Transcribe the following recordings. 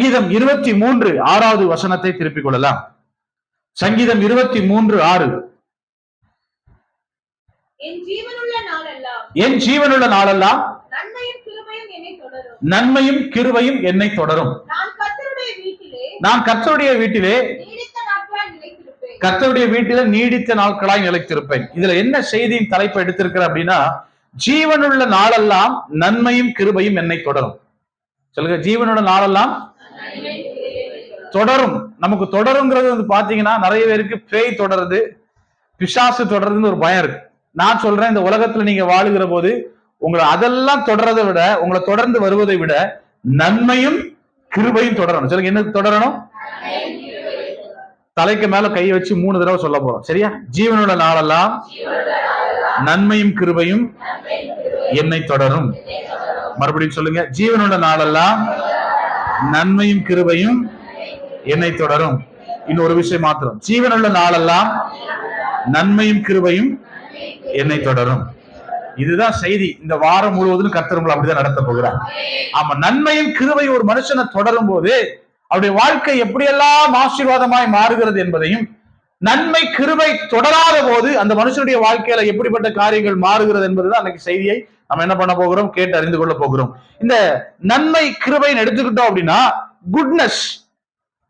சங்கீதம் இருபத்தி மூன்று ஆறாவது வசனத்தை திருப்பிக் கொள்ளலாம். சங்கீதம் இருபத்தி மூன்று ஆறு. என் ஜீவனுள்ள நாளெல்லாம் நன்மையும் கிருபையும் என்னை தொடரும். நான் கர்த்தருடைய வீட்டிலே நான் கர்த்தருடைய வீட்டிலே நீடித்த நாட்களாய் நிலைத்திருப்பேன். கர்த்தருடைய வீட்டில நீடித்த நாட்களாய் நிலைத்திருப்பேன். இதுல என்ன செய்தியின் தலைப்பு எடுத்திருக்கிற அப்படின்னா ஜீவனுள்ள நாளெல்லாம் நன்மையும் கிருபையும் என்னை தொடரும். சொல்லுங்க ஜீவனுள்ள நாளெல்லாம் தொடரும். நமக்கு தொடருங்கிறது வந்து பாத்தீங்கன்னா நிறைய பேருக்கு பேய் தொடருது பிசாசு தொடருதுன்னு ஒரு பயம் இருக்கு. நான் சொல்றேன் இந்த உலகத்துல நீங்க வாழுகிற போது உங்களை அதெல்லாம் தொடரதை விட உங்களை தொடர்ந்து வருவதை விட நன்மையும் கிருபையும் தொடரணும். சொல்லுங்க என்ன தொடரணும்? தலைக்கு மேல கை வச்சு மூணு தடவை சொல்ல போறோம். சரியா? ஜீவனோட நாளெல்லாம் நன்மையும் கிருபையும் என்னை தொடரும். மறுபடியும் சொல்லுங்க ஜீவனோட நாளெல்லாம் நன்மையும் கிருபையும் என்னை தொடரும். இன்னொரு விஷயம் மாத்திரம். ஜீவனுள்ள நாளெல்லாம் நன்மையும் கிருபையும் என்னை தொடரும். இதுதான் செய்தி. இந்த வாரம் முழுவதும் கர்த்தர் அப்படிதான் நடத்த போகிறார். ஆமா நன்மையும் கிருபையும் ஒரு மனுஷனை தொடரும் போது அவருடைய வாழ்க்கை எப்படியெல்லாம் ஆசீர்வாதமாய் மாறுகிறது என்பதையும் நன்மை கிருபை தொடராத போது அந்த மனுஷனுடைய வாழ்க்கையில எப்படிப்பட்ட காரியங்கள் மாறுகிறது என்பதுதான் அன்னைக்கு செய்தியை நம்ம என்ன பண்ண போகிறோம்? கேட்டு அறிந்து கொள்ள போகிறோம். இந்த நன்மை கிருபைன்னு எடுத்துக்கிட்டோம் அப்படின்னா குட்னஸ்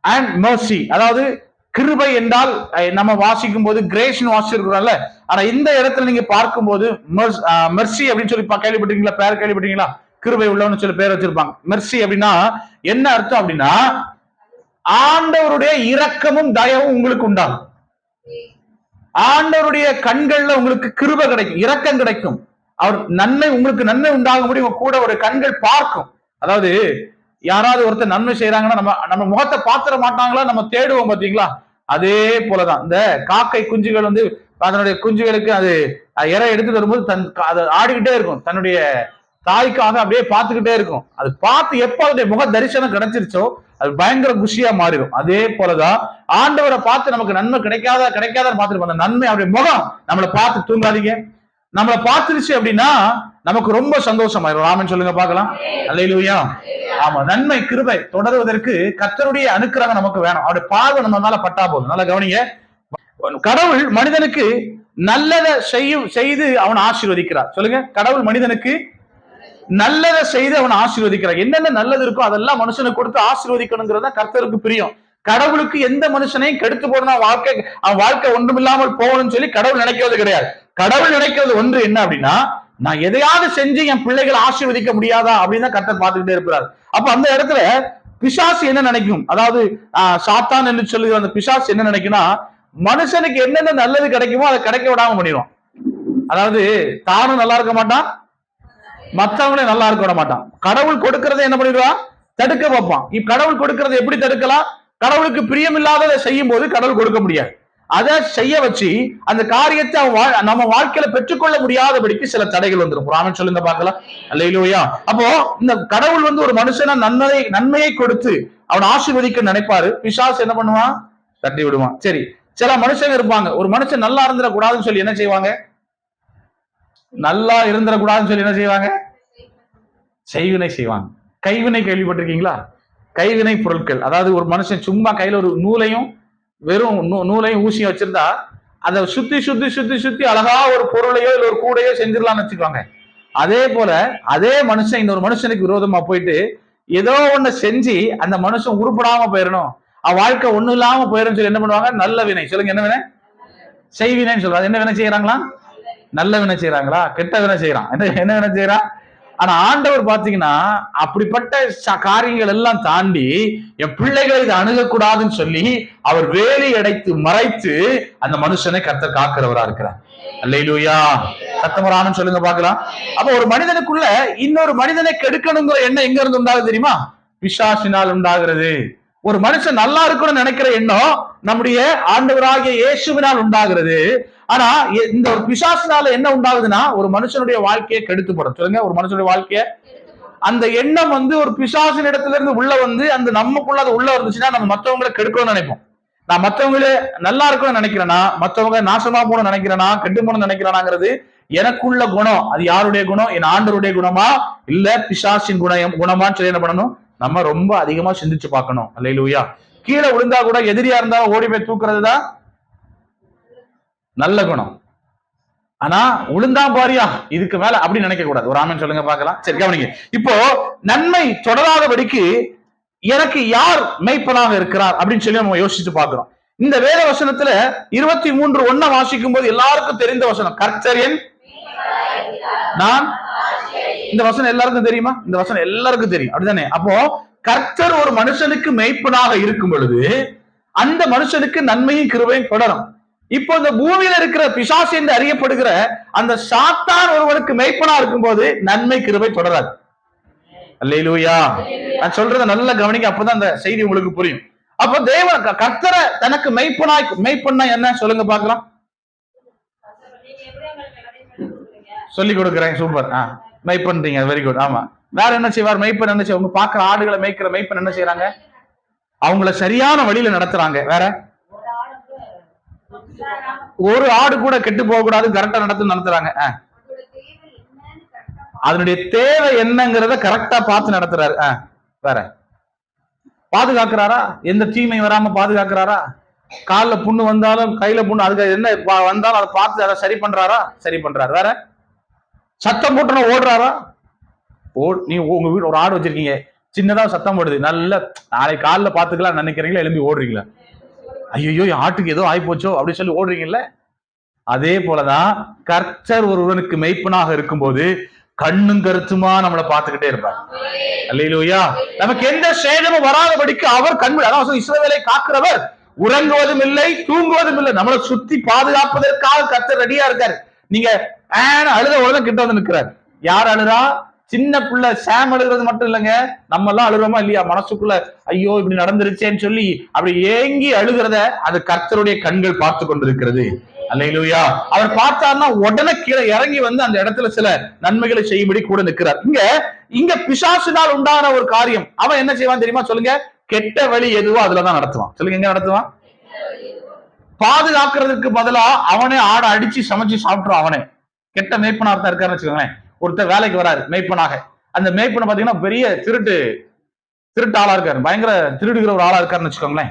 அண்ட் மர்சி அதாவது கிருபை என்றால் நம்ம வாசிக்கும் போது கிரேஸ்னு வாசிச்சிருக்கிறோம்ல. ஆனா இந்த இடத்துல நீங்க பார்க்கும்போது மெர்சி அப்படின்னு சொல்லி பா- கேள்விப்பட்டீங்களா பேர் கேள்விப்பட்டீங்களா கிருபை உள்ளவன்னு சொல்லி பேர் வச்சிருப்பாங்க. மெர்சி அப்படின்னா என்ன அர்த்தம் அப்படின்னா ஆண்டவருடைய இரக்கமும் தயவும் உங்களுக்கு உண்டாகும். ஆண்டவருடைய கண்கள்ல உங்களுக்கு கிருபை கிடைக்கும் இரக்கம் கிடைக்கும். அவர் நன்மை உங்களுக்கு நன்மை உண்டாகும்படி உங்க கூட ஒரு கண்கள் பார்க்கும். அதாவது யாராவது ஒருத்தர் நன்மை செய்யறாங்கன்னா நம்ம நம்ம முகத்தை பாத்திர மாட்டாங்களா? நம்ம தேடுவோம் பாத்தீங்களா? அதே போலதான். இந்த காக்கை குஞ்சுகள் வந்து அதனுடைய குஞ்சுகளுக்கு அது இறை எடுத்துட்டு வரும்போது தன் அது ஆடிக்கிட்டே இருக்கும். தன்னுடைய தாய்க்காக அப்படியே பார்த்துக்கிட்டே இருக்கும். அது பார்த்து எப்போ அதனுடைய முக தரிசனம் கிடைச்சிருச்சோ அது பயங்கர குஷியா மாறிடும். அதே போலதான் ஆண்டவரை பார்த்து நமக்கு நன்மை கிடைக்காத கிடைக்காத பார்த்துட்டு அந்த நன்மை அவருடைய முகம் நம்மளை பார்த்து தூங்காதீங்க. நம்மளை பார்த்துருச்சு அப்படின்னா நமக்கு ரொம்ப சந்தோஷமாயிரும். ராமன் சொல்லுங்க பார்க்கலாம். அல்லையிலுயா ஆமா நன்மை கிருபை தொடருவதற்கு கர்த்தருடைய அனுக்கிரகம் நமக்கு வேணும். அவருடைய பார்வை நம்ம மேல பட்டா போதும். நல்லா கவனிங்க. கடவுள் மனிதனுக்கு நல்லதை செய்யும் செய்து அவன் ஆசீர்வதிக்கிறார். சொல்லுங்க கடவுள் மனிதனுக்கு நல்லதை செய்து அவன் ஆசீர்வதிக்கிறார். என்னென்ன நல்லது இருக்கோ அதெல்லாம் மனுஷனுக்கு கொடுத்து ஆசீர்வதிக்கணுங்கிறத கர்த்தருக்கு பிரியம். கடவுளுக்கு எந்த மனுஷனையும் கெடுத்து போடணும். வாழ்க்கை அவன் வாழ்க்கை ஒன்றுமில்லாமல் போகணும்னு சொல்லி கடவுள் நினைக்கிறது கிடையாது. கடவுள் நினைக்கிறது ஒன்று என்ன அப்படின்னா நான் எதையாவது செஞ்சு என் பிள்ளைகளை ஆசீர்வதிக்க முடியாதா அப்படின்னு தான் கர்த்தர் பார்த்துக்கிட்டே இருக்கிறார். அப்ப அந்த இடத்துல பிசாசு என்ன நினைக்கும்? அதாவது ஆஹ், சாத்தான் என்று சொல்லி அந்த பிசாசு என்ன நினைக்கும்னா மனுஷனுக்கு என்னென்ன நல்லது கிடைக்குமோ அதை கிடைக்க விடாம பண்ணிடும் அதாவது தானும் நல்லா இருக்க மாட்டான் மத்தவங்களையும் நல்லா இருக்க விட மாட்டான். கடவுள் கொடுக்கறதை என்ன பண்ணிடுவான் தடுக்க பார்ப்பான் இப்ப கடவுள் கொடுக்கறதை எப்படி தடுக்கலாம்? கடவுளுக்கு பிரியமில்லாததை செய்யும் போது கடவுள் கொடுக்க முடியாது. அதை செய்ய வச்சு அந்த காரியத்தை அவன் வா- நம்ம வாழ்க்கையில பெற்றுக்கொள்ள முடியாதபடிக்கு சில தடைகள் வந்துடும் ராமன் சொல்லுங்க பார்க்கலாம் இல்லையிலோயா அப்போ இந்த கடவுள் வந்து ஒரு மனுஷனா நன்மையை நன்மையை கொடுத்து அவன் ஆசிர்வதிக்க நினைப்பாரு. பிசாஸ் என்ன பண்ணுவான் தட்டி விடுவான். சரி சில மனுஷங்க இருப்பாங்க. ஒரு மனுஷன் நல்லா இருந்துடக்கூடாதுன்னு சொல்லி என்ன செய்வாங்க? நல்லா இருந்துடக்கூடாதுன்னு சொல்லி என்ன செய்வாங்க? செய்வினை செய்வாங்க. கைவினை கேள்விப்பட்டிருக்கீங்களா? கைவினை பொருட்கள். அதாவது ஒரு மனுஷன் சும்மா கையில ஒரு நூலையும் வெறும் நூ- நூலையும் ஊசியும் வச்சிருந்தா அதை சுத்தி சுத்தி சுத்தி சுத்தி அழகா ஒரு பொருளையோ இல்ல ஒரு கூடையோ செஞ்சிடலாம்னு வச்சுக்கோங்க. அதே போல அதே மனுஷன் இன்னொரு மனுஷனுக்கு விரோதமா போயிட்டு ஏதோ ஒண்ணு செஞ்சு அந்த மனுஷன் உருப்படாம போயிடணும். அவன் வாழ்க்கை ஒண்ணு இல்லாம போயிடும் சொல்லி என்ன பண்ணுவாங்க? நல்ல வினை. சொல்லுங்க என்ன வினை? செய்வினைன்னு சொல்றாங்க. என்ன வினை செய்யறாங்களா நல்ல வினை செய்யறாங்களா கெட்ட வினை செய்யறான் என்ன என்ன வினை செய்யறான் ஆனா ஆண்டவர் பாத்தீங்கன்னா அப்படிப்பட்ட ச- காரியங்கள் எல்லாம் தாண்டி என் பிள்ளைகளை இதை அணுகக்கூடாதுன்னு சொல்லி அவர் வேலி அடைத்து மறைத்து அந்த மனுஷனை கத்த காக்கிறவரா இருக்கிறார். அல்லையிலூயா சத்தமரானு சொல்லுங்க பாக்கலாம் அப்ப ஒரு மனிதனுக்குள்ள இன்னொரு மனிதனை கெடுக்கணுங்கிற எண்ணம் எங்க இருந்து உண்டாகுது தெரியுமா? பிசாசினால் உண்டாகிறது. ஒரு மனுஷன் நல்லா இருக்கணும்னு நினைக்கிற எண்ணம் நம்முடைய ஆண்டவராகிய இயேசுவினால் உண்டாகிறது. ஆனா இந்த ஒரு பிசாசினால என்ன உண்டாகுதுன்னா ஒரு மனுஷனுடைய வாழ்க்கையை கெடுத்து போடும். சொல்லுங்க ஒரு மனுஷனுடைய வாழ்க்கைய. அந்த எண்ணம் வந்து ஒரு பிசாசின் இடத்துல இருந்து உள்ள வந்து அந்த நமக்குள்ள அது உள்ள வந்துச்சுன்னா நம்ம மத்தவங்களை கெடுக்கணும்னு நினைப்போம். நான் மற்றவங்களே நல்லா இருக்கணும்னு நினைக்கிறேனா மத்தவங்க நாசமா போகணும்னு நினைக்கிறேனா கெட்டு போகணும்னு நினைக்கிறானாங்கிறது எனக்குள்ள குணம். அது யாருடைய குணம்? என் ஆண்டருடைய குணமா? இல்ல பிசாசின் குணம் குணமான்னு சொல்லி என்ன பண்ணணும்? நம்ம ரொம்ப அதிகமா சிந்திச்சு பார்க்கணும். அல்லையிலூயா கீழே விழுந்தா கூட எதிரியா இருந்தா ஓடி போய் தூக்குறது தான் நல்ல குணம். ஆனா விழுந்தா பாரியா? இதுக்கு மேல அப்படி நினைக்க கூடாது. ஒரு ஆமன் சொல்லுங்க பார்க்கலாம். சரி கவனிங்க. இப்போ நன்மை தொடராதபடிக்கு எனக்கு யார் மெய்ப்பனாக இருக்கிறார் அப்படின்னு சொல்லி நம்ம யோசிச்சு பார்க்கிறோம். இந்த வேத வசனத்துல இருபத்தி மூன்று ஒன்ன வாசிக்கும் போது எல்லாருக்கும் தெரிந்த வசனம். கர்த்தரியன் நான் இந்த வசனம் எல்லாருக்கும் தெரியுமா? இந்த வசனம் எல்லாருக்கும் தெரியும். அப்படிதானே அப்போ கர்த்தர் ஒரு மனுஷனுக்கு மெய்ப்பனாக இருக்கும் பொழுது அந்த மனுஷனுக்கு நன்மையும் கிருபையும் தொடரும். இப்போ இந்த பூமியில இருக்கிற பிசாசு என்று அறியப்படுகிற அந்த சாத்தான் ஒருவனுக்கு மெய்ப்பனா இருக்கும்போது நன்மை கிருபை தொடராது. அல்லையிலூயா நான் சொல்றத நல்ல கவனிக்க அப்பதான் அந்த செய்தி உங்களுக்கு புரியும். அப்போ தேவ கர்த்தரை தனக்கு மெய்ப்பனாய் மெய்ப்பண்ணா என்ன? சொல்லுங்க பாக்கலாம் சொல்லி கொடுக்குறேன் சூப்பர். ஆஹ் மெய்ப்பன்றீங்க வெரி குட் ஆமா. வேற என்ன செய்வார்? மெய்ப்பன் என்ன செய்வாங்க பாக்குற ஆடுகளை மேய்க்கிற மெய்ப்பன் என்ன செய்யறாங்க அவங்கள சரியான வழியில நடத்துறாங்க. வேற? ஒரு ஆடு கூட கெட்டு போக கூடாது. கரெக்டா நடத்து நடத்துறாங்க. அதனுடைய தேவை என்னங்கிறத கரெக்டா பார்த்து நடத்துறாரு. வேற? பாதுகாக்கிறாரா? எந்த தீமை வராம பாதுகாக்கிறாரா? கால்ல புண்ணு வந்தாலும் கையில புண்ணு அதுக்கு என்ன வந்தாலும் அதை பார்த்து அதை சரி பண்றாரா? சரி பண்றாரு. வேற? சத்தம் போட்டுனா ஓடுறாரா? ஓ நீ உங்க வீடு ஒரு ஆடு வச்சிருக்கீங்க. சின்னதா சத்தம் போடுது. நல்ல நாளைக்கு காலில் பாத்துக்கலாம் நினைக்கிறீங்களா? எழும்பி ஓடுறீங்களா? ஐயோ ஆட்டுக்கு ஏதோ ஆயிப்போச்சோ? அப்படின்னு சொல்லி ஓடுறீங்கல்ல? அதே போலதான் கர்த்தர் ஒருவனுக்கு மெய்ப்பனாக இருக்கும்போது கண்ணும் கருத்துமா நம்மளை பார்த்துக்கிட்டே இருப்பார். அல்லையிலோயா நமக்கு எந்த சேதமும் வராதபடிக்கு அவர் கண் அதான் இஸ்ரவேலை காக்கிறவர் உறங்குவதும் இல்லை தூங்குவதும் இல்லை. நம்மளை சுத்தி பாதுகாப்பதற்காக கர்த்தர் ரெடியா இருக்காரு. நீங்க அழுத உடனே கிட்ட வந்து நிக்கிறார். யார் அழுறா? சின்ன பிள்ளை சாம் அழுகிறது மட்டும் இல்லைங்க. நம்ம எல்லாம் அழுகிறோமா இல்லையா? மனசுக்குள்ள ஐயோ இப்படி நடந்துருச்சேன்னு சொல்லி அப்படி ஏங்கி அழுகிறத அது கர்த்தருடைய கண்கள் பார்த்து கொண்டிருக்கிறது. அல்லையிலூயா அவர் பார்த்தாருன்னா உடனே கீழே இறங்கி வந்து அந்த இடத்துல சில நன்மைகளை செய்யும்படி கூட நிற்கிறார். இங்க இங்க பிசாசினால் உண்டான ஒரு காரியம். அவன் என்ன செய்வான் தெரியுமா? சொல்லுங்க. கெட்ட வழி எதுவோ அதுலதான் நடத்துவான். சொல்லுங்க எங்க நடத்துவான்? பாதுகாக்கிறதுக்கு பதிலா அவனே ஆடை அடிச்சு சமைச்சு சாப்பிட்டுரும் அவனே. கெட்ட மேய்ப்பனா ஒருத்தன் இருக்காருன்னு வச்சுக்கோங்களேன். ஒருத்தர் வேலைக்கு வராரு மேய்ப்பனாக. அந்த மேய்ப்பனை பாத்தீங்கன்னா பெரிய திருட்டு திருட்டு ஆளா இருக்காரு. பயங்கர திருடுகிற ஒரு ஆளா இருக்காருன்னு வச்சுக்கோங்களேன்.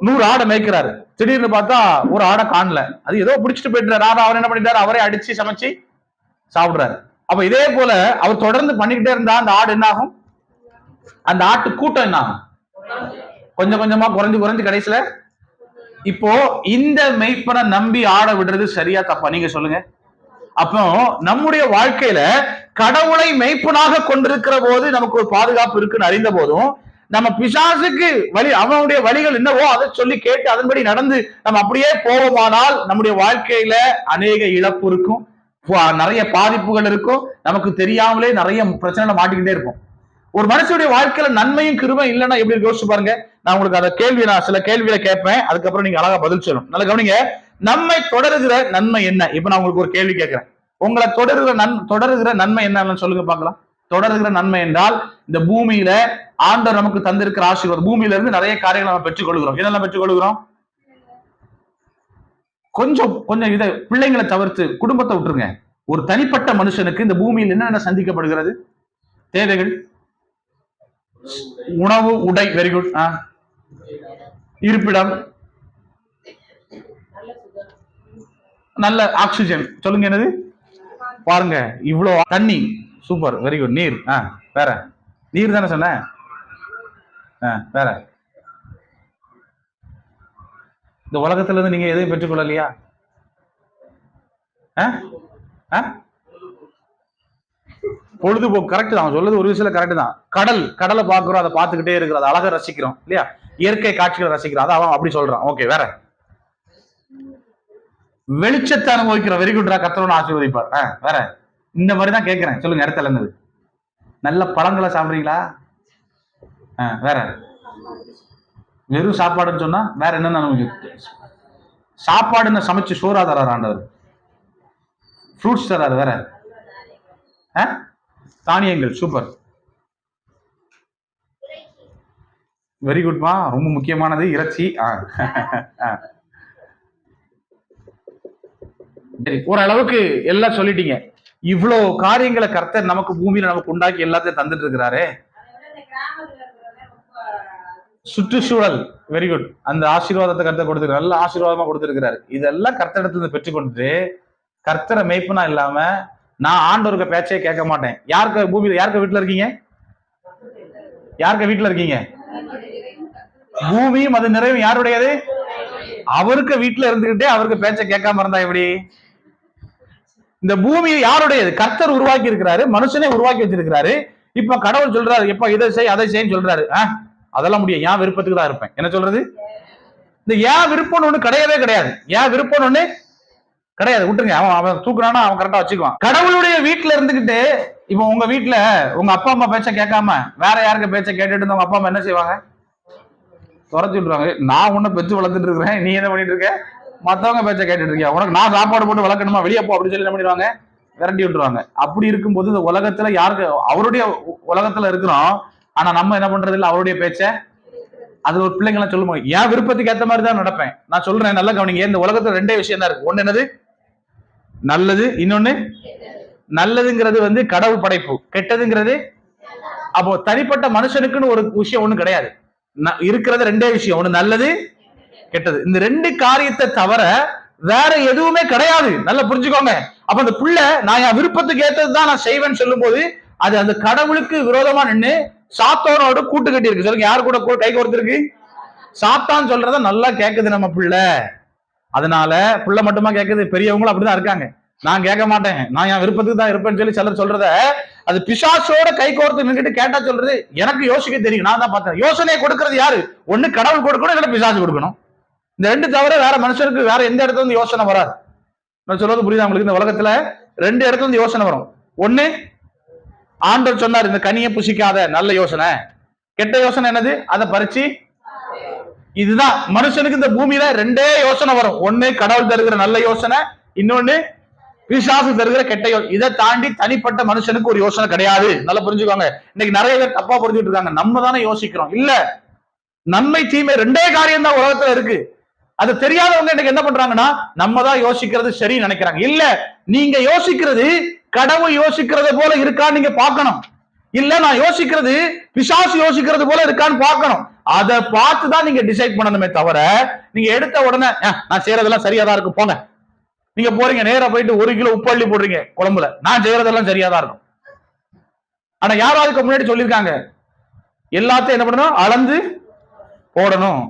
நூறு ஆடை மேய்க்கிறாரு. திடீர்னு பார்த்தா ஒரு ஆடை காணல. அது ஏதோ பிடிச்சிட்டு போயிட்டாரு அவர் என்ன பண்ணிட்டாரு? அவரே அடிச்சு சமைச்சு சாப்பிடுறாரு. அப்ப இதே போல அவர் தொடர்ந்து பண்ணிக்கிட்டே இருந்தா அந்த ஆடு என்ன ஆகும் அந்த ஆட்டு கூட்டம் என்ன ஆகும் கொஞ்சம் கொஞ்சமா குறைஞ்சு குறைஞ்சு கடைசியில இப்போ இந்த மெய்ப்பனை நம்பி ஆட விடுறது சரியா தப்பா? நீங்க சொல்லுங்க. அப்போ நம்முடைய வாழ்க்கையில கடவுளை மெய்ப்பனாக கொண்டிருக்கிற போது நமக்கு ஒரு பாதுகாப்பு இருக்குன்னு அறிந்த போதும் நம்ம பிசாசுக்கு வழி அவனுடைய வழிகள் என்னவோ அதை சொல்லி கேட்டு அதன்படி நடந்து நம்ம அப்படியே போவோமானால் நம்முடைய வாழ்க்கையில அநேக இழப்பு இருக்கும். பா- நிறைய பாதிப்புகள் இருக்கும். நமக்கு தெரியாமலே நிறைய பிரச்சனை மாட்டிக்கிட்டே இருப்போம். ஒரு மனுஷனுடைய வாழ்க்கையில நன்மையும் கிருபை இல்லைன்னா எப்படி யோசிச்சு பாருங்க? நான் உங்களுக்கு அந்த கேள்வி நான் சில கேள்விகளை கேட்பேன். அதுக்கப்புறம் நீங்க அழகா பதில் சொல்லணும். நல்லா கவனிங்க. நம்மை தொடருகிற நன்மை என்ன? இப்ப நான் உங்களுக்கு ஒரு கேள்வி கேட்கிறேன். உங்களை தொடருகிற நன் தொடருகிற நன்மை என்னன்னு சொல்லுங்க பார்க்கலாம். தொடருகிற நன்மை என்றால் இந்த பூமியில ஆண்டவர் நமக்கு தந்திருக்கிற ஆசீர்வாதம். பூமியில இருந்து நிறைய காரியங்கள் நம்ம பெற்றுக்கொள்கிறோம். என்னெல்லாம் பெற்றுக்கொள்கிறோம்? கொஞ்சம் கொஞ்சம் இதை பிள்ளைங்களை தவிர்த்து குடும்பத்தை விட்டுருங்க. ஒரு தனிப்பட்ட மனுஷனுக்கு இந்த பூமியில் என்னென்ன சந்திக்கப்படுகிறது? தேவைகள்? உணவு உடை வெரி குட் இருப்பிடம். நல்ல ஆக்சிஜன் சொல்லுங்க என்னது? பாருங்க இவ்வளோ தண்ணி. சூப்பர் வெரி குட் நீர். ஆ வேற. நீர் தானே சொன்ன? ஆ வேற. இந்த உலகத்துல இருந்து நீங்க எதையும் பெற்றுக்கொள்ளலையா? ஆ? ஆ? பொழுதுபோக்கு கரெக்ட் தான். அவன் சொல்றது ஒரு விஷயம் கரெக்ட் தான். கடல் கடலை பார்க்குறோம் அதை பார்த்துக்கிட்டே இருக்கிறோம். அதை அழகா ரசிக்கிறோம் இல்லையா? இயற்கை காட்சிகளை ரசிக்கிறோம். அதை அவன் அப்படி சொல்றான். ஓகே வேற. வெளிச்சத்தை அனுபவிக்கிறோம் வெரி குட்ரா கத்தரோன்னு ஆசீர்வதிப்பார். ஆ வேற? இந்த மாதிரி தான் கேட்கிறேன். சொல்லுங்க இடத்துல இருந்தது. நல்ல பழங்களை சாப்பிட்றீங்களா? ஆ வேற? வெறும் சாப்பாடுன்னு சொன்னா வேற என்னென்ன அனுபவிக்கும் சாப்பாடுன்னு சமைச்சு சோறா தராரு ஆண்டவர். ஃப்ரூட்ஸ் தராரு வேற? ஆ? தானியங்கள் சூப்பர் வெரி குட்மா ரொம்ப முக்கியமானது இறைச்சி. ஆ ஆ. சரி ஓரளவுக்கு எல்லாம் சொல்லிட்டீங்க. இவ்வளோ காரியங்களை கர்த்தர் நமக்கு பூமியில நமக்கு உண்டாக்கி எல்லாத்தையும் தந்துட்டு இருக்கிறாரு. சுற்றுச்சூழல் வெரி குட் அந்த ஆசீர்வாதத்தை கர்த்தர் கொடுத்துருக்காரு. நல்ல ஆசீர்வாதமா கொடுத்துருக்கிறாரு. இதெல்லாம் கர்த்தரிடத்துல இருந்து பெற்றுக்கொண்டு கர்த்தரை மெய்ப்பனா இல்லாம நான் ஆண்டவருக்கு பேச்சே கேட்க மாட்டேன். யாருக்கு பூமியில யாருக்கு வீட்டுல இருக்கீங்க? யாருக்கு வீட்டுல இருக்கீங்க? பூமியும் அது நிறைவும் யாருடையது? அவருக்கு வீட்டுல இருந்துகிட்டே அவருக்கு பேச்சை கேட்காம இருந்தா எப்படி? இந்த பூமியை யாருடையது? கர்த்தர் உருவாக்கி இருக்கிறாரு மனுஷனே உருவாக்கி வச்சிருக்கிறாரு. இப்ப கடவுள் சொல்றாரு எப்ப இதை செய் அதை செய்யன்னு சொல்றாரு. ஆ, அதெல்லாம் முடியும். என் விருப்பத்துக்கு தான் இருப்பேன். என்ன சொல்றது? இந்த ஏன் விருப்பம்னு ஒண்ணு கிடையவே கிடையாது. ஏன் விருப்பம்னு ஒண்ணு கிடையாது. விட்டுருங்க. அவன் அவன் தூக்குறானா அவன் கரெக்டா வச்சுக்குவான். கடவுளுடைய வீட்டுல இருந்துகிட்டு இப்ப உங்க வீட்டுல உங்க அப்பா அம்மா பேச்ச கேட்காம வேற யாருக்கு பேச்ச கேட்டுட்டு இருந்தா உங்க அப்பா அம்மா என்ன செய்வாங்க? துரத்தி விட்டுருவாங்க. நான் உன்னை பெற்று வளர்த்துட்டு இருக்கிறேன். நீ என்ன பண்ணிட்டு இருக்க? மற்றவங்க பேச்ச கேட்டுட்டு இருக்கியா? உனக்கு நான் சாப்பாடு போட்டு வளர்க்கணுமா? வெளியே போ அப்படின்னு சொல்லி என்ன பண்ணிடுவாங்க? விரட்டி விட்டுருவாங்க. அப்படி இருக்கும்போது இந்த உலகத்துல யாருக்கு அவருடைய உலகத்துல இருக்கிறோம். ஆனா நம்ம என்ன பண்றது இல்லை அவருடைய பேச்ச? அது ஒரு பிள்ளைங்களாம் சொல்லுவாங்க என் விருப்பத்துக்கு ஏத்த மாதிரி தான் நடப்பேன். நான் சொல்றேன் நல்லா கவனிங்க. இந்த உலகத்துல ரெண்டே விஷயம் தான் இருக்கு. ஒண்ணு என்னது? நல்லது. இன்னொன்னு நல்லதுங்கிறது வந்து கடவுள் படைப்பு. கெட்டதுங்கிறது அப்போ தனிப்பட்ட மனுஷனுக்குன்னு ஒரு விஷயம் ஒண்ணு கிடையாது. இருக்கிறது ரெண்டே விஷயம். ஒண்ணு நல்லது கெட்டது. இந்த ரெண்டு காரியத்தை தவிர வேற எதுவுமே கிடையாது. நல்லா புரிஞ்சுக்கோங்க. அப்ப அந்த புள்ள நான் என் விருப்பத்துக்கு ஏற்றது தான் நான் செய்வேன்னு சொல்லும்போது அது அந்த கடவுளுக்கு விரோதமா நின்று சாத்தோனோட கூட்டு கட்டி இருக்கு சொல்லுங்க யார் கூட கை கோர்த்திருக்கு? சாத்தான் சொல்றத நல்லா கேக்குது நம்ம பிள்ளை. அதனால பிள்ளை மட்டுமா கேக்குது? பெரியவங்களும் அப்படிதான் இருக்காங்க. நான் கேட்க மாட்டேன். நான் என் விருப்பத்துக்கு தான் இருப்பேன்னு சொல்லி சிலர் சொல்றத அது பிசாசோட கை கோர்த்து நின்றுட்டு கேட்டா சொல்றது எனக்கு யோசிக்க தெரியும். நான் தான் பார்த்தேன். யோசனையை கொடுக்கறது யாரு? ஒண்ணு கடவுள் கொடுக்கணும் இல்ல பிசாசு கொடுக்கணும். இந்த ரெண்டு தவிர வேற மனுஷனுக்கு வேற எந்த இடத்துல இருந்து யோசனை வராது. நான் சொல்றது புரியுதா உங்களுக்கு? இந்த உலகத்துல ரெண்டு இடத்துல இருந்து யோசனை வரும். ஒண்ணு ஆண்டவர் சொன்னார் இந்த கனியை புசிக்காத நல்ல யோசனை. கெட்ட யோசனை என்னது? அதை பறிச்சு. இதுதான். மனுஷனுக்கு இந்த பூமியில ரெண்டே யோசனை வரும். ஒண்ணு கடவுள் தருகிற நல்ல யோசனை இன்னொன்னு பிசாசு தருகிற கெட்ட யோசனை இதை தாண்டி தனிப்பட்ட மனுஷனுக்கு ஒரு யோசனை கிடையாது. நல்லா புரிஞ்சுக்கோங்க. இன்னைக்கு நிறைய பேர் தப்பா புரிஞ்சுட்டு இருக்காங்க. நம்ம தானே யோசிக்கிறோம். இல்ல நன்மை தீமை ரெண்டே காரியம் தான் உலகத்துல இருக்கு. அது தெரியாதவங்க இன்னைக்கு என்ன பண்றாங்கன்னா நம்ம தான் யோசிக்கிறது சரின்னு நினைக்கிறாங்க. இல்ல நீங்க யோசிக்கிறது கடவுள் யோசிக்கிறது போல இருக்கான்னு நீங்க பார்க்கணும். இல்ல நான் யோசிக்கிறது பிசாசு யோசிக்கிறது போல இருக்கான்னு பார்க்கணும். அதை பார்த்து தான் நீங்க டிசைட் பண்ணணுமே தவிர நீங்க எடுத்த உடனே நான் செய்யறதெல்லாம் சரியா தான் இருக்கும் போங்க. நீங்க போறீங்க நேரா போயிட்டு ஒரு கிலோ உப்பு அள்ளி போடுறீங்க குழம்புல. நான் செய்யறதெல்லாம் சரியா தான் இருக்கும். ஆனா யாரும் அதுக்கு முன்னாடி சொல்லியிருக்காங்க? எல்லாத்தையும் என்ன பண்ணணும்? அளந்து போடணும்.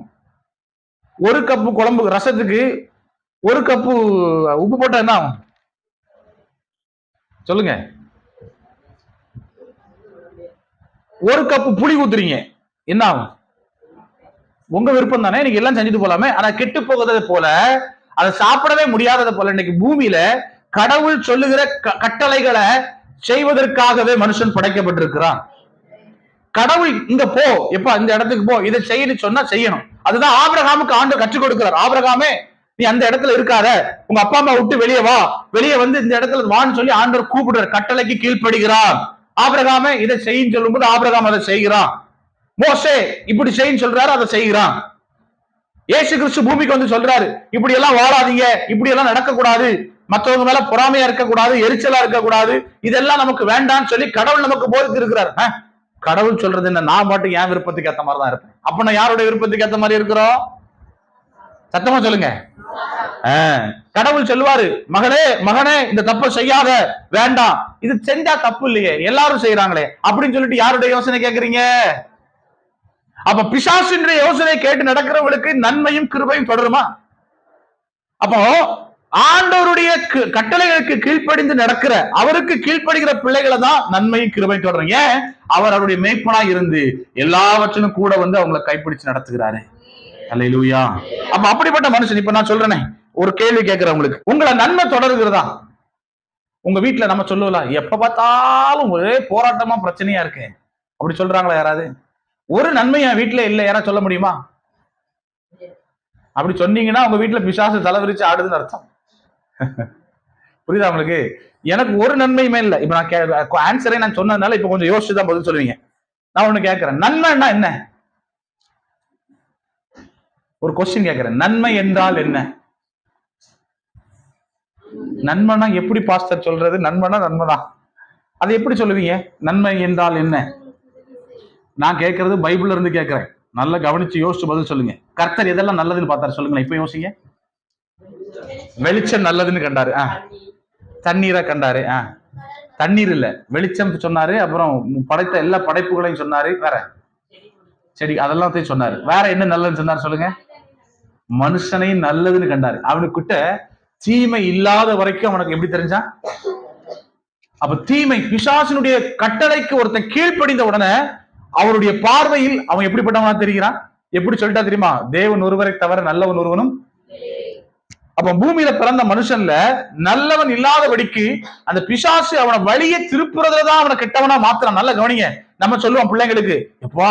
ஒரு கப்பு குழம்பு ரசத்துக்கு ஒரு கப்பு உப்பு போட்டா என்ன ஆகும்? சொல்லுங்க. ஒரு கப்பு புளி ஊத்துறீங்க. என்ன ஆகும்? உங்க விருப்பம் தானே? இன்னைக்கு எல்லாம் செஞ்சுட்டு போலாமே. ஆனா கெட்டு போகிறத போல அதை சாப்பிடவே முடியாததை போல இன்னைக்கு பூமியில கடவுள் சொல்லுகிற க- கட்டளைகளை செய்வதற்காகவே மனுஷன் படைக்கப்பட்டிருக்கிறான். கடவுள் இங்க போ. எப்ப இந்த இடத்துக்கு போ. இதை செய்யணும் சொன்னா செய்யணும். அதுதான் ஆபிரகாமுக்கு ஆண்டு கற்றுக் கொடுக்கிறார். ஆபிரகாமே நீ அந்த இடத்துல இருக்காத. உங்க அப்பா அம்மா விட்டு வெளியே வா. வெளியே வந்து இந்த இடத்துல வான்னு சொல்லி ஆண்டவர் கூப்பிடுறார். கட்டளைக்கு கீழ்ப்படுகிறார். ஆபிரகாமே இதை செய்யும் சொல்லும்போது ஆபிரகாம் அதை செய்கிறான். மோசே இப்படி செய்யும் சொல்றாரு அதை செய்கிறான். ஏசு கிறிஸ்து பூமிக்கு வந்து சொல்றாரு இப்படி எல்லாம் வாழாதீங்க. இப்படி எல்லாம் நடக்கக்கூடாது. மற்றவங்க மேல பொறாமையா இருக்கக்கூடாது. எரிச்சலா இருக்கக்கூடாது. இதெல்லாம் நமக்கு வேண்டாம்னு சொல்லி கடவுள் நமக்கு போதித்து இருக்கிறார் கடவுள் சொல்றது என்ன? நான் மட்டும் என் விருப்பத்துக்கு ஏத்த மாதிரி தான் இருப்பேன். அப்ப நான் யாருடைய விருப்பத்துக்கு ஏத்த மாதிரி இருக்கிறோம்? சத்தமா சொல்லுங்க. கடவுள் சொல்லுவாரு மகனே மகனே இந்த தப்பை செய்யாத வேண்டாம். இது செஞ்சா தப்பு இல்லையே. எல்லாரும் செய்யறாங்களே அப்படின்னு சொல்லிட்டு யாருடைய யோசனை கேக்குறீங்க? அப்ப பிசாசினுடைய யோசனை கேட்டு நடக்கிறவங்களுக்கு நன்மையும் கிருபையும் தொடருமா? அப்போ ஆண்டவருடைய கட்டளைகளுக்கு கீழ்ப்படிந்து நடக்கிற அவருக்கு கீழ்ப்படுகிற பிள்ளைகளை தான் நன்மையும் கிருபை தொடரும். ஏன்? அவர் அவருடைய மேய்ப்பனா இருந்து எல்லாவற்றிலும் கூட வந்து அவங்களை கைப்பிடிச்சு நடத்துகிறாரு. அல்லேலூயா. அப்ப அப்படிப்பட்ட மனுஷன் இப்ப நான் சொல்றேனே ஒரு கேள்வி கேட்கிறேன் உங்களுக்கு உங்களை நன்மை தொடருகிறதா? உங்க வீட்டுல நம்ம சொல்லலாம் எப்ப பார்த்தாலும் ஒரே போராட்டமா பிரச்சனையா இருக்கு. அப்படி சொல்றாங்களா யாராவது? ஒரு நன்மை என் வீட்டுல இல்ல யாராவது சொல்ல முடியுமா? அப்படி சொன்னீங்கன்னா உங்க வீட்டுல பிசாசு தலைவிரிச்சு ஆடுதுன்னு அர்த்தம். புரியுதா உங்களுக்கு? எனக்கு ஒரு நன்மையுமே இல்லை. இப்ப நான் ஆன்சரே நான் சொன்னதுனால இப்ப கொஞ்சம் யோசிச்சு தான் பதில் சொல்லுவீங்க. நான் ஒண்ணு கேட்கறேன் நன்மைன்னா என்ன? ஒரு கொஸ்டின் கேட்கறேன் நன்மை என்றால் என்ன? நன்மைனா எப்படி பாஸ்டர் சொல்றது? நன்மைனா நன்மைதான். அதை எப்படி சொல்லுவீங்க? நன்மை என்றால் என்ன? நான் கேட்கறது பைபிள்ல இருந்து கேட்கிறேன் நல்லா கவனிச்சு யோசிச்சு பதில் சொல்லுங்க. கர்த்தர் எதெல்லாம் நல்லதுன்னு பார்த்தாரு சொல்லுங்களேன். இப்ப யோசிங்க. வெளிச்சம் நல்லதுன்னு கண்டாரு. ஆ. தண்ணீரை கண்டாரு. ஆ. தண்ணீர் இல்ல. வெளிச்சம் சொன்னாரு அப்புறம் படைத்த எல்லா படைப்புகளையும் சொன்னாரு. வேற? செடி அதெல்லாம் சொன்னாரு. வேற என்ன நல்லதுன்னு சொன்னாரு சொல்லுங்க? மனுஷனை நல்லதுன்னு கண்டாரு. அவனுக்கிட்ட தீமை இல்லாத வரைக்கும் அவனுக்கு எப்படி தெரிஞ்சான் அப்ப தீமை பிசாசனுடைய கட்டளைக்கு ஒருத்தன் கீழ்ப்படிந்த உடனே அவருடைய பார்வையில் அவன் எப்படிப்பட்டவனா தெரிகிறான்? எப்படி சொல்லிட்டா தெரியுமா? தேவன் ஒருவரை தவிர நல்லவன் ஒருவனும் அப்ப பூமியில பிறந்த மனுஷன்ல நல்லவன் இல்லாதபடிக்கு அந்த பிசாசு அவனை வழியை திருப்புறதுல தான் அவனை கெட்டவனா மாத்துறான். நல்ல கவனிங்க. நம்ம சொல்லுவோம் பிள்ளைங்களுக்கு எப்பா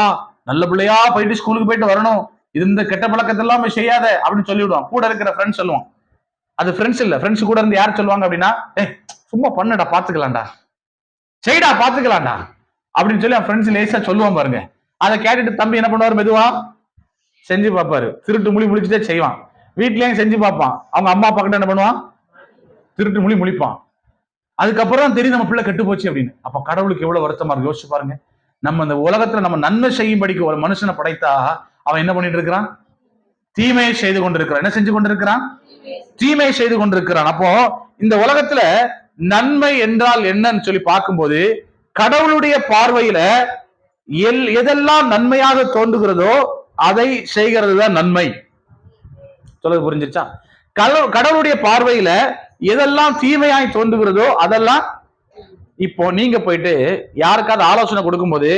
நல்ல பிள்ளையா போயிட்டு ஸ்கூலுக்கு போயிட்டு வரணும். இது இந்த கெட்ட பழக்கத்தை எல்லாம் செய்யாத அப்படின்னு சொல்லிவிடுவான். கூட இருக்கிற ஃப்ரெண்ட்ஸ் சொல்லுவான். அது ஃப்ரெண்ட்ஸ் இல்ல. ஃப்ரெண்ட்ஸ் கூட இருந்து யார் சொல்லுவாங்க அப்படின்னா ஏ சும்மா பண்ணுடா பாத்துக்கலாம்டா. செய்டா பாத்துக்கலாம்டா. அப்படின்னு சொல்லி அவன் ஃப்ரெண்ட்ஸ் லேசா சொல்லுவான் பாருங்க. அதை கேட்டுட்டு தம்பி என்ன பண்ணுவாரு மெதுவா? செஞ்சு பார்ப்பாரு. திருட்டு முழி முழிச்சுட்டே செய்வான். வீட்லயும் செஞ்சு பார்ப்பான். அவங்க அம்மா அப்பா கிட்ட என்ன பண்ணுவான்? திருட்டு முழி முழிப்பான். அதுக்கப்புறம் தெரியும் நம்ம பிள்ளை கெட்டு போச்சு அப்படின்னு. அப்ப கடவுளுக்கு எவ்வளவு வருத்தமா இருக்கு? யோசிச்சு பாருங்க. நம்ம இந்த உலகத்துல நம்ம நன்மை செய்யும்படிக்கு ஒரு மனுஷனை படைத்தா அவன் என்ன பண்ணிட்டு இருக்கிறான்? தீமையை செய்து கொண்டிருக்கிறான். என்ன செஞ்சு கொண்டிருக்கிறான்? தீமையை செய்து கொண்டிருக்கிறான். அப்போ இந்த உலகத்துல நன்மை என்றால் என்னன்னு சொல்லி பார்க்கும்போது கடவுளுடைய பார்வையில எல் எதெல்லாம் நன்மையாக தோன்றுகிறதோ அதை செய்கிறது தான் நன்மை. சொல்றது புரிஞ்சிருச்சா? கடவுள் கடவுளுடைய பார்வையில எதெல்லாம் தீமையாய் தோன்றுகிறதோ அதெல்லாம் இப்போ நீங்க போயிட்டு யாருக்காவது ஆலோசனை கொடுக்கும்போது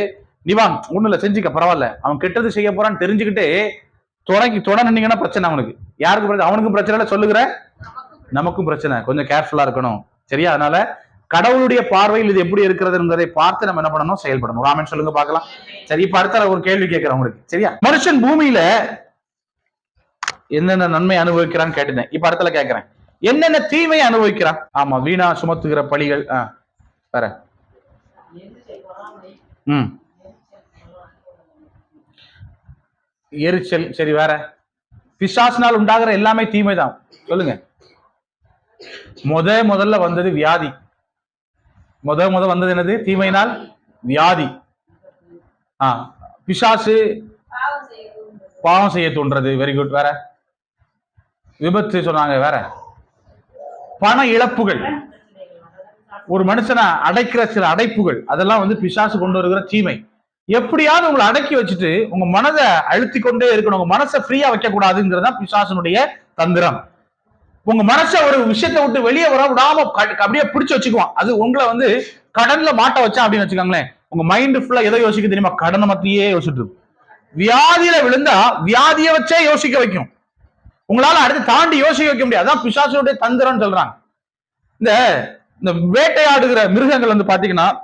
நிவான் ஒண்ணு இல்ல செஞ்சுக்க பரவாயில்ல. அவன் கெட்டது செய்ய போறான்னு தெரிஞ்சுக்கிட்டு தொடங்கி தொட நின்னீங்கன்னா பிரச்சனை அவனுக்கு. யாருக்கு பிரச்சனை? அவனுக்கும் பிரச்சனை இல்லை சொல்லுகிற? நமக்கும் பிரச்சனை. கொஞ்சம் கேர்ஃபுல்லா இருக்கணும். சரியா? அதனால கடவுளுடைய பார்வையில் இது எப்படி இருக்கிறதுங்கிறதை பார்த்து நம்ம என்ன பண்ணணும்? செயல்படணும். ராமன் சொல்லுங்க பார்க்கலாம். சரி இப்ப அடுத்த ஒரு கேள்வி கேட்கிறேன் உங்களுக்கு. சரியா? மனுஷன் பூமியில என்னென்ன நன்மை அனுபவிக்கிறான்னு கேட்டுட்டேன் இப்ப அடுத்தல கேட்கிறேன் என்னென்ன தீமை அனுபவிக்கிறான்? ஆமா வீணா சுமத்துகிற பழிகள் வேற. ம். எரிச்சல் சரி வேற. பிசாசினால் உண்டாகிற எல்லாமே தீமை தான் சொல்லுங்க. முத முதல்ல வந்தது வியாதி. முத முத வந்தது என்னது? தீமையினால் வியாதி. ஆ பிசாசு பாவம் செய்ய தோன்றது வெரி குட் வேற. விபத்து சொன்னாங்க வேற. பண இழப்புகள். ஒரு மனுஷனை அடைக்கிற சில அடைப்புகள். அதெல்லாம் வந்து பிசாசு கொண்டு வருகிற தீமை. எப்படியாவது உங்களை அடக்கி வச்சுட்டு உங்க மனதை அழுத்தி கொண்டே இருக்கணும். உங்க மனசை ஃப்ரீயா வைக்க கூடாதுங்கிறதா பிசாசனுடைய தந்திரம். உங்க மனசை ஒரு விஷயத்தை விட்டு வெளியே வர விடாம க- அப்படியே பிடிச்சு வச்சுக்குவான். அது உங்களை வந்து கடன்ல மாட்ட வச்சா அப்படின்னு வச்சுக்கோங்களேன். உங்க மைண்ட் ஃபுல்லா எதை யோசிக்க தெரியுமா? கடனை மத்தியே யோசிச்சுட்டு வியாதியில விழுந்தா வியாதியை வச்சே யோசிக்க வைக்கும். உங்களால அடுத்து தாண்டி யோசிக்க வைக்க முடியாது. அதான் பிசாசுடைய தந்திரம்னு சொல்றாங்க. இந்த இந்த வேட்டையாடுகிற மிருகங்கள் வந்து பாத்தீங்கன்னா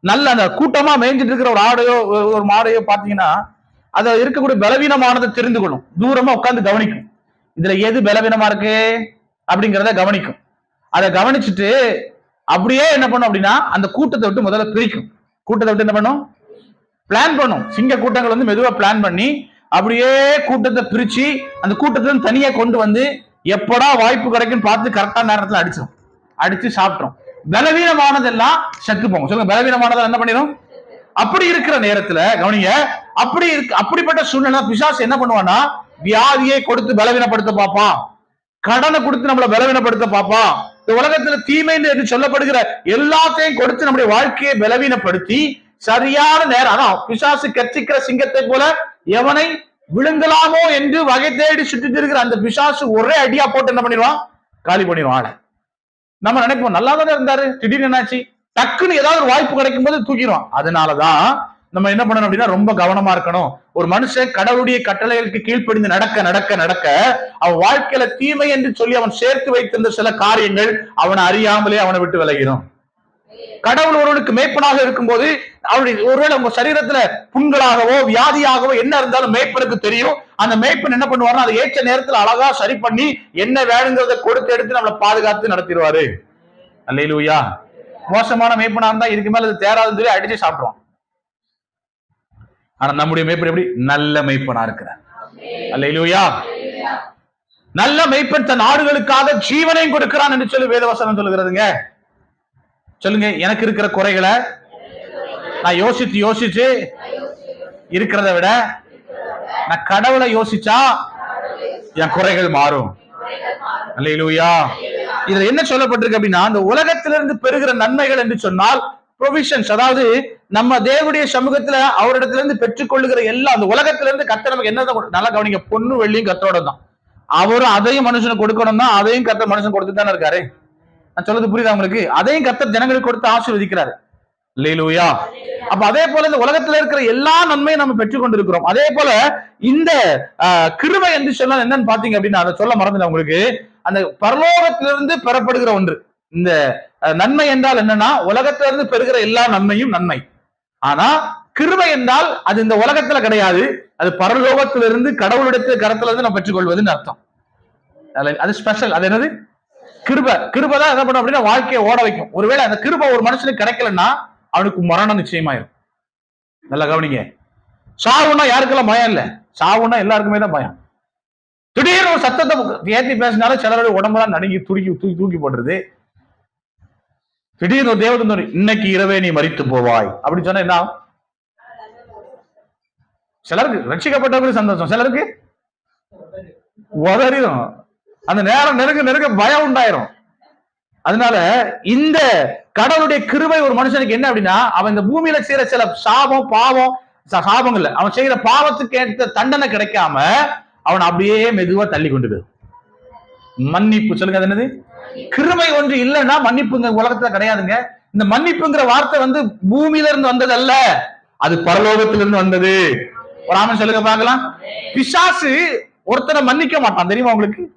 நல்ல அந்த கூட்டமா மேய்ஞ்சிட்டு இருக்கிற ஒரு ஆடையோ ஒரு- மாடையோ பாத்தீங்கன்னா அதை இருக்கக்கூடிய பலவீனமானதை தெரிந்து கொள்ளும். தூரமா உட்காந்து கவனிக்கும். இதுல எது பலவீனமா இருக்கு? அப்படிங்கிறத கவனிக்கும். அதை கவனிச்சுட்டு அப்படியே என்ன பண்ணும் அப்படின்னா அந்த கூட்டத்தை விட்டு முதல்ல பிரிக்கும். கூட்டத்தை விட்டு என்ன பண்ணும்? பிளான் பண்ணும். சிங்க கூட்டங்கள் வந்து மெதுவா பிளான் பண்ணி அப்படியே கூட்டத்தை பிரிச்சு அந்த கூட்டத்துல தனியா கொண்டு வந்து எப்படா வாய்ப்பு கிடைக்கும் பார்த்து கரெக்டான நேரத்துல அடிச்சிடும் அடிச்சு சாப்பிட்டோம் பலவீனமானதெல்லாம் செத்து போகும். சொல்லுங்க பலவீனமானதெல்லாம் என்ன பண்ணிடும் அப்படி இருக்கிற நேரத்துல கவனிங்க அப்படி இருக்கு அப்படிப்பட்ட சூழ்நிலை பிசாசு என்ன பண்ணுவான்னா வியாதியை கொடுத்து பலவீனப்படுத்த பார்ப்பான். கடனை கொடுத்து நம்மளை பலவீனப்படுத்த பார்ப்பான். இந்த உலகத்துல தீமைன்னு என்று சொல்லப்படுகிற எல்லாத்தையும் கொடுத்து நம்முடைய வாழ்க்கையை பலவீனப்படுத்தி சரியான நேரம். அதான் பிசாசு கட்சிக்கிற சிங்கத்தை போல எவனை விழுங்கலாமோ என்று வகை தேடி சுற்றிட்டு இருக்கிற அந்த பிசாசு ஒரே அடியா போட்டு என்ன பண்ணிடுவான்? காலி பண்ணிடுவான் ஆளை. நம்ம நினைப்போம் நல்லா தானே இருந்தாரு? திடீர்னு என்னாச்சு? டக்குன்னு ஏதாவது ஒரு வாய்ப்பு கிடைக்கும் போது தூக்கிடுவான். அதனாலதான் நம்ம என்ன பண்ணணும் அப்படின்னா ரொம்ப கவனமா இருக்கணும். ஒரு மனுஷன் கடவுளுடைய கட்டளைகளுக்கு கீழ்ப்படிந்து நடக்க நடக்க நடக்க அவன் வாழ்க்கையில தீமை என்று சொல்லி அவன் சேர்த்து வைத்திருந்த சில காரியங்கள் அவனை அறியாமலே அவனை விட்டு விலகிடும் கடவுள் ஒருவனுக்கு மேய்ப்பனாக இருக்கும்போது அவருடைய ஒருவேளை உங்க சரீரத்துல புண்களாகவோ வியாதியாகவோ என்ன இருந்தாலும் மேய்ப்பனுக்கு தெரியும். அந்த மேய்ப்பன் என்ன பண்ணுவாருன்னா அதை ஏற்ற நேரத்துல அழகா சரி பண்ணி என்ன வேணுங்கிறத கொடுத்து எடுத்து நம்மளை பாதுகாத்து நடத்திடுவாரு. அல்லையிலூயா மோசமான மேய்ப்பனா இருந்தா இதுக்கு மேல அது தேராதுன்னு சொல்லி அடிச்சு சாப்பிடுவோம் ஆனா நம்முடைய மேய்ப்பன் எப்படி? நல்ல மேய்ப்பனா இருக்கிறார். அல்லையிலூயா நல்ல மெய்ப்பன் தன் ஆடுகளுக்காக ஜீவனையும் கொடுக்கிறான் என்று சொல்லி வேதவசனம் சொல்லுகிறதுங்க. சொல்லுங்க எனக்கு இருக்கிற குறைகளை நான் யோசித்து யோசிச்சு இருக்கிறத விட நான் கடவுளை யோசிச்சா என் குறைகள் மாறும். அல்லையிலூயா இதுல என்ன சொல்லப்பட்டிருக்கு அப்படின்னா அந்த உலகத்திலிருந்து பெறுகிற நன்மைகள் என்று சொன்னால் ப்ரொவிஷன்ஸ் அதாவது நம்ம தேவடைய சமூகத்துல அவரிடத்துல இருந்து பெற்றுக்கொள்ளுகிற எல்லா அந்த உலகத்துல இருந்து கத்த நமக்கு என்ன நல்லா கவனிங்க பொண்ணு வெள்ளியும் கத்தோட தான் அவரும் அதையும் மனுஷனுக்கு கொடுக்கணும் தான் அதையும் கத்த மனுஷன் கொடுத்து தானே இருக்காரு. நான் சொல்றது புரியுதா உங்களுக்கு? அதையும் கத்தர் ஜனங்களுக்கு கொடுத்து ஆசீர்வதிக்கிறாரு. லேலூயா அப்ப அதே போல இந்த உலகத்துல இருக்கிற எல்லா நன்மையும் நம்ம பெற்றுக்கொண்டிருக்கிறோம் அதே போல இந்த கிருபை என்று சொன்னால் என்னன்னு பாத்தீங்க அப்படின்னா அதை சொல்ல மறந்துட்டேன் உங்களுக்கு. அந்த பரலோகத்திலிருந்து பெறப்படுகிற ஒன்று. இந்த நன்மை என்றால் என்னன்னா உலகத்திலிருந்து பெறுகிற எல்லா நன்மையும் நன்மை. ஆனா கிருபை என்றால் அது இந்த உலகத்துல கிடையாது. அது பரலோகத்திலிருந்து கடவுளிடத்து கரத்துல இருந்து நம்ம பெற்றுக்கொள்வதுன்னு அர்த்தம். அது ஸ்பெஷல் அது என்னது? கிருப கிருப தான் என்ன பண்ணும் அப்படின்னா வாழ்க்கையை ஓட வைக்கும். ஒருவேளை அந்த கிருப ஒரு மனுஷனுக்கு கிடைக்கலன்னா அவனுக்கு மரணம் நிச்சயமாயிரும். நல்லா கவனிங்க. சாவுன்னா யாருக்கெல்லாம் பயம் இல்ல? சாவுன்னா எல்லாருக்குமே தான் பயம். திடீர்னு ஒரு சத்தத்தை ஏத்தி பேசினாலும் சிலருடைய உடம்பெல்லாம் நடுங்கி துடுக்கி தூக்கி தூக்கி போடுறது திடீர்னு ஒரு தேவதன் இன்னைக்கு இரவே நீ மறித்து போவாய். அப்படி சொன்னா என்ன ஆகும்? சிலருக்கு ரட்சிக்கப்பட்டவங்களுக்கு சந்தோஷம். சிலருக்கு உதறிடும். அந்த நேரம் நெருங்க நெருங்க பயம் உண்டாயிரும். அதனால இந்த கடவுளுடைய கிருவை ஒரு மனுஷனுக்கு என்ன அப்படின்னா அவன் இந்த பூமியில செய்யற சில சாபம் பாவம் ச- இல்ல. அவன் செய்யற பாவத்துக்கு ஏற்ற தண்டனை கிடைக்காம அவன் அப்படியே மெதுவா தள்ளி கொண்டு போயிடும். மன்னிப்பு சொல்லுங்க அது என்னது? கிருமை ஒன்று இல்லைன்னா மன்னிப்புங்க உலகத்துல கிடையாதுங்க. இந்த மன்னிப்புங்கிற வார்த்தை வந்து பூமியில இருந்து வந்தது அல்ல அது பரலோகத்திலிருந்து வந்தது. ராமன் சொல்லுங்க பார்க்கலாம். பிசாசு ஒருத்தரை மன்னிக்க மாட்டான் தெரியுமா உங்களுக்கு?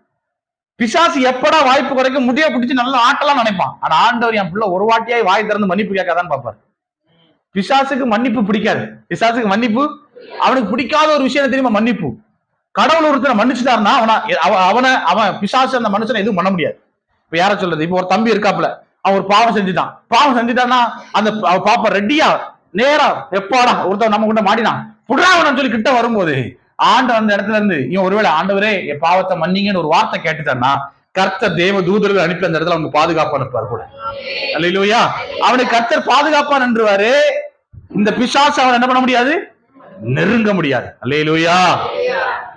பிசாசு எப்படா வாய்ப்பு குறைக்க முடிய பிடிச்சு நல்லா ஆட்டலாம் நினைப்பான். ஆனா ஆண்டவர் என் பிள்ளை ஒரு வாட்டியாய் வாய் திறந்து மன்னிப்பு கேட்காதான்னு பாப்பாரு பிசாசுக்கு மன்னிப்பு பிடிக்காது. பிசாசுக்கு மன்னிப்பு? அவனுக்கு பிடிக்காத ஒரு விஷயம் தெரியுமா? மன்னிப்பு. கடவுள் ஒருத்தனை மன்னிச்சுட்டாருன்னா அவனை அவனை அவன் பிசாசு அந்த மனுஷனை எதுவும் பண்ண முடியாது. இப்ப யார சொல்றது? இப்ப ஒரு தம்பி இருக்காப்புல அவன் ஒரு பாவம் செஞ்சுட்டான். பாவம் செஞ்சுட்டான்னா அந்த அவ பாப்பா ரெட்டியா நேரா எப்பாடா ஒருத்தன் நம்ம கூட மாட்டினான். புடாவனு சொல்லி கிட்ட வரும்போது ஆண்டவர் அந்த இடத்துல இருந்து இவன் ஒருவேளை ஆண்டவரே என் பாவத்தை மன்னிங்கன்னு ஒரு வார்த்தை கேட்டுட்டான்னா கர்த்தர் தேவ தூதர்கள் அனுப்பி அந்த இடத்துல அவனுக்கு பாதுகாப்பா அனுப்புவார் கூட. இல்லையா அவனுக்கு கர்த்தர் பாதுகாப்பா நின்றுவாரு. இந்த பிசாசு அவன் என்ன பண்ண முடியாது? நெருங்க முடியாது. அல்லையிலூயா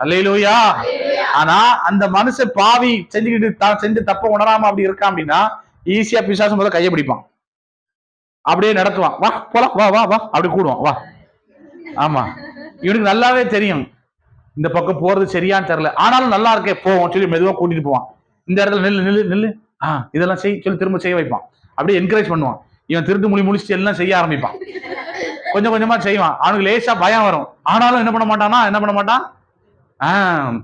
அல்லையிலூயா ஆனா அந்த மனுஷன் பாவி செஞ்சுக்கிட்டு தான் செஞ்சு தப்ப உணராம அப்படி இருக்கான் அப்படின்னா ஈஸியா பிசாசு முதல்ல கையை பிடிப்பான். அப்படியே நடத்துவான். வா போலாம் வா வா வா. அப்படி கூடுவான். வா. ஆமா. இவனுக்கு நல்லாவே தெரியும். இந்த பக்கம் போறது சரியான்னு தெரியல. ஆனாலும் நல்லா இருக்கே போவோம் சொல்லி மெதுவாக கூட்டிட்டு போவான். இந்த இடத்துல நெல்லு நெல்லு நெல்லு. ஆ இதெல்லாம் செய் சொல்லி திரும்ப செய்ய வைப்பான். அப்படியே என்கரேஜ் பண்ணுவான். இவன் திருட்டு மொழி முடிச்சுட்டு எல்லாம் செய்ய ஆரம்பிப்பான். கொஞ்சம் கொஞ்சமா செய்வான். அவனுக்கு லேசா பயம் வரும். ஆனாலும் என்ன பண்ண மாட்டானா? என்ன பண்ண மாட்டான்?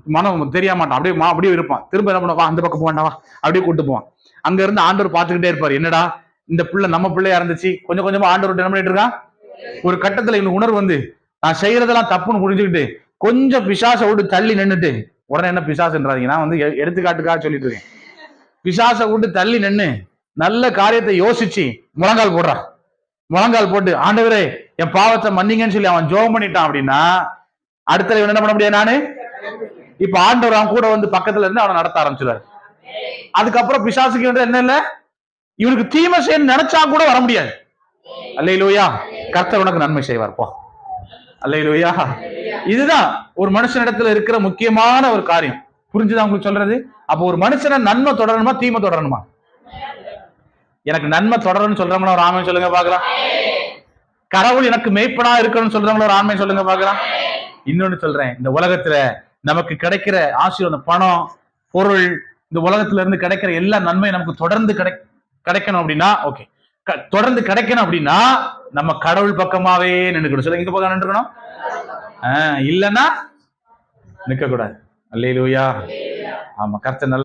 மனம் தெரிய மாட்டான். அப்படியே மா- அப்படியே இருப்பான். திரும்ப என்ன பண்ணுவா அந்த பக்கம் போவாண்டா வா. அப்படியே கூட்டு போவான். அங்க இருந்து ஆண்டவர் பார்த்துக்கிட்டே இருப்பார். என்னடா இந்த பிள்ளை நம்ம பிள்ளையா இருந்துச்சு? கொஞ்சம் கொஞ்சமா ஆண்டவர் என்ன பண்ணிட்டு இருக்கான்? ஒரு கட்டத்துல இவனுக்கு உணர்வு வந்து நான் செய்யறதெல்லாம் தப்புன்னு புரிஞ்சுக்கிட்டு கொஞ்சம் பிசாசை விட்டு தள்ளி நின்னுட்டு உடனே என்ன பிசாசுன்றாதீங்க. நான் வந்து எ- எடுத்துக்காட்டுக்காக சொல்லிட்டு இருக்கேன். பிசாசை விட்டு தள்ளி நின்னு நல்ல காரியத்தை யோசிச்சு முழங்கால் போடுறான் முழங்கால் போட்டு ஆண்டவரே என் பாவத்தை மன்னிங்கன்னு சொல்லி அவன் ஜோம் பண்ணிட்டான் அப்படின்னா அடுத்த இவன் என்ன பண்ண முடியாது நானு? இப்ப ஆண்டவர் அவன் கூட வந்து பக்கத்துல இருந்து அவனை நடத்த ஆரம்பிச்சிருவாரு. அதுக்கப்புறம் பிசாசுக்கு என்ன இல்ல? இவனுக்கு தீமை செய்ய நினைச்சா கூட வர முடியாது. அல்லையிலோயா கர்த்தர் உனக்கு நன்மை செய்வார். போ. அல்லையிலோயா இதுதான் ஒரு மனுஷனிடத்துல இருக்கிற முக்கியமான ஒரு காரியம். புரிஞ்சுதா உங்களுக்கு சொல்றது? அப்போ ஒரு மனுஷனை நன்மை தொடரணுமா தீமை தொடரணுமா? எனக்கு நன்மை தொடரணும்னு சொல்றவங்கள ஒரு ஆண்மை சொல்லுங்க பாக்கலாம் கடவுள் எனக்கு மேய்ப்பனா இருக்கணும்னு சொல்றவங்கள ஒரு ஆண்மை சொல்லுங்க பாக்கலாம் இன்னொன்னு சொல்றேன் இந்த உலகத்துல நமக்கு கிடைக்கிற ஆசீர்வாதம் பணம் பொருள் இந்த உலகத்துல இருந்து கிடைக்கிற எல்லா நன்மையும் நமக்கு தொடர்ந்து கிடை கிடைக்கணும் அப்படின்னா ஓகே. தொடர்ந்து கிடைக்கணும் அப்படின்னா நம்ம கடவுள் பக்கமாவே நின்றுக்கணும் சொல்லுங்க இங்க பக்கம் நின்றுக்கணும் ஆஹ் இல்லைன்னா நிற்க கூடாது அல்லையிலூயா ஆமா கர்த்தர் நல்ல